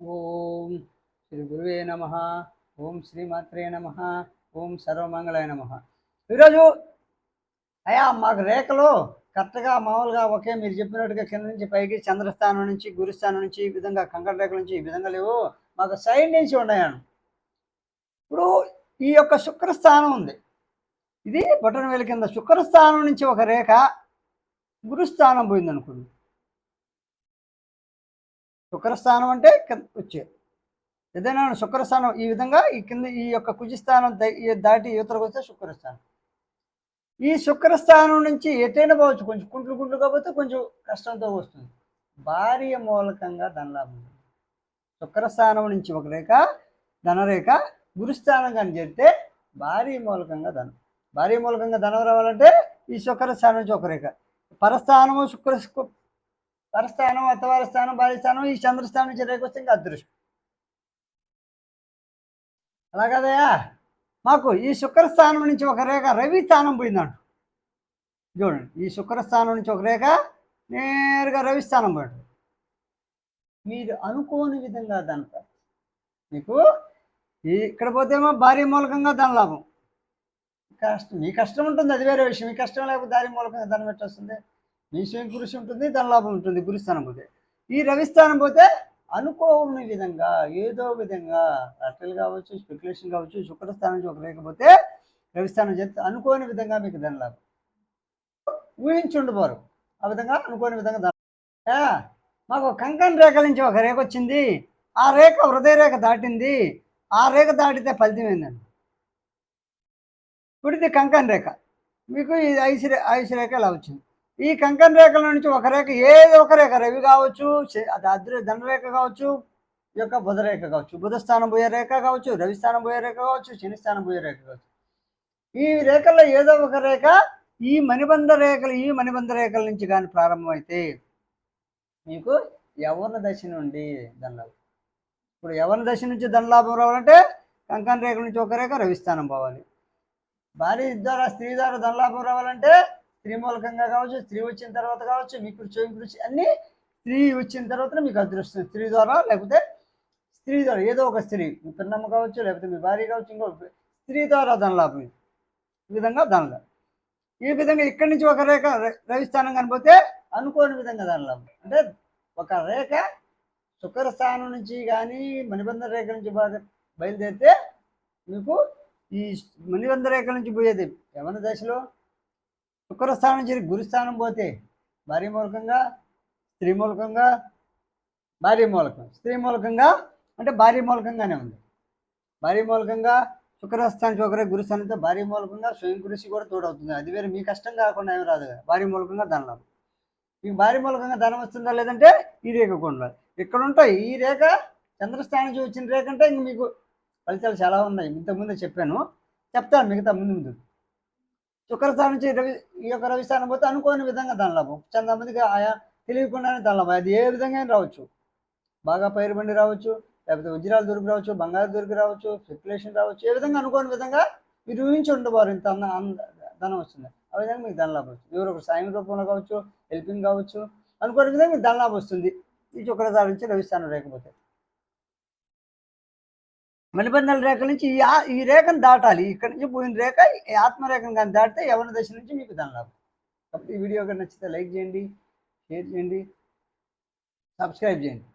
ఓం శ్రీ గురువే నమ. ఓం శ్రీమాత్రే నమ. ఓం సర్వమంగళాయ నమ. ఈరోజు అయ్యా మాకు రేఖలో కరెక్ట్గా మామూలుగా ఒకే మీరు చెప్పినట్టుగా కింద నుంచి పైకి చంద్రస్థానం నుంచి గురుస్థానం నుంచి ఈ విధంగా కంకర రేఖల నుంచి ఈ విధంగా లేవు. మాకు సైడ్ నుంచి ఉన్నాయను ఇప్పుడు ఈ యొక్క శుక్రస్థానం ఉంది. ఇది బొటన వేలు కింద శుక్రస్థానం నుంచి ఒక రేఖ గురుస్థానం పోయింది అనుకోండి శుక్రస్థానం అంటే కింద వచ్చే. ఏదైనా శుక్రస్థానం ఈ విధంగా ఈ కింద ఈ యొక్క కుజిస్థానం దాటి యువతలకు వస్తే శుక్రస్థానం. ఈ శుక్రస్థానం నుంచి ఎటైనా పోవచ్చు. కొంచెం కుంట్లు కుంట్లు కాకపోతే కొంచెం కష్టంతో వస్తుంది. భార్య మూలకంగా ధనలాభం. శుక్రస్థానం నుంచి ఒక రేఖ ధనరేఖ గురుస్థానం కానీ చేరితే భారీ మూలకంగా ధనం. భారీ మూలకంగా ధనం రావాలంటే ఈ శుక్రస్థానం నుంచి ఒక రేఖ. పరస్థానము శుక్ర శుక్ర- పరస్థానం అత్తవారి స్థానం భారీ స్థానం ఈ చంద్రస్థానం నుంచి వస్తే ఇంకా అదృష్టం. అలా కదయా మాకు ఈ శుక్రస్థానం నుంచి ఒక రేఖ రవి స్థానం పోయిందంట. చూడండి ఈ శుక్రస్థానం నుంచి ఒక రేఖ నేరుగా రవి స్థానం పోయింది. మీరు అనుకోని విధంగా దాని మీకు ఇక్కడ పోతేమో భార్య మూలకంగా దాని లాభం. కష్టం మీ కష్టం ఉంటుంది అది వేరే విషయం. మీ కష్టం లేకపోతే దారి మూలకంగా దాన్ని పెట్టొస్తుంది వస్తుంది మీ స్వయం ఉంటుంది దాని లాభం ఉంటుంది గురుస్థానం పోతే. ఈ రవిస్థానం పోతే అనుకోని విధంగా ఏదో విధంగా అట్టలు కావచ్చు స్పెక్యులేషన్ కావచ్చు శుక్రస్థానం నుంచి ఒక లేకపోతే రవిస్థానం చెప్తే అనుకోని విధంగా మీకు ధన లాభం. ఊహించి ఉండబోరు. ఆ విధంగా అనుకోని విధంగా ధన మాకు కంకన్ రేఖ నుంచి ఒక రేఖ వచ్చింది. ఆ రేఖ హృదయ రేఖ దాటింది. ఆ రేఖ దాటితే ఫలితం ఏందండి? ఇప్పుడు ఇది కంకన్ రేఖ. మీకు ఇది ఐసు ఐసు రేఖ ఇలా వచ్చింది. ఈ కంకణ రేఖల నుంచి ఒక రేఖ ఏదో ఒక రేఖ రవి కావచ్చు అది అద్రి ధనరేఖ కావచ్చు ఈ యొక్క బుధరేఖ కావచ్చు బుధ స్థానం పోయే రేఖ కావచ్చు రవి స్థానం పోయే రేఖ కావచ్చు శని స్థానం పోయే రేఖ కావచ్చు. ఈ రేఖల్లో ఏదో ఒక రేఖ ఈ మణిబంధ రేఖలు ఈ మణిబంధ రేఖల నుంచి కానీ ప్రారంభమైతే మీకు యవన దశ నుండి ధనలాభం ఇప్పుడు యవన దశ నుంచి ధనలాభం రావాలంటే కంకణ రేఖ నుంచి ఒక రేఖ రవిస్థానం పోవాలి. భార్య ద్వారా స్త్రీ ద్వారా ధనలాభం రావాలంటే స్త్రీ మూలకంగా కావచ్చు స్త్రీ వచ్చిన తర్వాత కావచ్చు మీకు చూపించి అన్ని అన్నీ స్త్రీ వచ్చిన తర్వాత మీకు అదృష్టం. స్త్రీ ద్వారా లేకపోతే స్త్రీ ద్వారా ఏదో ఒక స్త్రీ మీ పిన్నమ్మ కావచ్చు లేకపోతే మీ భార్య కావచ్చు ఇంకో స్త్రీ ద్వారా ధనలాభం ఈ విధంగా ధనలాభం ఈ విధంగా ఇక్కడి నుంచి ఒక రేఖ రవిస్థానం కనిపోతే అనుకోని విధంగా ధనలాభం అంటే ఒక రేఖ శుక్ర స్థానం నుంచి కానీ మణిబంధన రేఖ నుంచి బాగా బయలుదేరితే మీకు ఈ మణిబంధ రేఖ నుంచి పోయేది యవన దశలో? శుక్రస్థానం నుంచి గురుస్థానం పోతే భార్య మూలకంగా స్త్రీ మూలకంగా భార్య మూలకం. స్త్రీ మూలకంగా అంటే భార్య మూలకంగానే ఉంది. భార్య మూలకంగా శుక్రస్థానం ఒకరే గురుస్థానంతో భార్య మూలకంగా స్వయం కృషి కూడా తోడవుతుంది. అది వేరే. మీ కష్టం కాకుండా ఏమి రాదు కదా. భార్య మూలకంగా ధనం మీకు భార్య మూలకంగా ధనం వస్తుందా లేదంటే ఈ రేఖ కూడా ఉండాలి ఇక్కడ ఉంటాయి ఈ రేఖ చంద్రస్థానం నుంచి వచ్చిన రేఖ అంటే ఇంక మీకు ఫలితాలు చాలా ఉన్నాయి. ఇంతకుముందే చెప్పాను. చెప్తాను. మిగతా ముందు ముందు. శుక్రస్థానం నుంచి రవి ఈ యొక్క రవిస్థానం పోతే అనుకోని విధంగా ధనలాభం లాభం. చాలామందికి ఆయా తెలియకుండానే ధనలాభం అది ఏ విధంగా అయినా రావచ్చు. బాగా పైరు బండి రావచ్చు లేకపోతే వజ్రాలు దొరికి రావచ్చు బంగారు దొరికి రావచ్చు స్పెక్యులేషన్ రావచ్చు. ఏ విధంగా అనుకోని విధంగా మీరు ఊహించి ఉండవారు ఇంత అన్న ధనం వస్తుంది. ఆ విధంగా మీకు ధనలాభం వస్తుంది. ఎవరు ఒక సాయం రూపంలో కావచ్చు హెల్పింగ్ కావచ్చు అనుకోని విధంగా మీకు ధనలాభం వస్తుంది. ఈ శుక్రస్థానం నుంచి రవిస్థానం లేకపోతే. మణిబంధన రేఖ నుంచి ఈ ఈ రేఖను దాటాలి. ఇక్కడ నుంచి పోయిన రేఖ ఈ ఆత్మరేఖను కానీ దాటితే యవన దశ నుంచి మీకు ధనలాభం కాబట్టి ఈ వీడియో కానీ నచ్చితే లైక్ చేయండి షేర్ చేయండి సబ్స్క్రైబ్ చేయండి.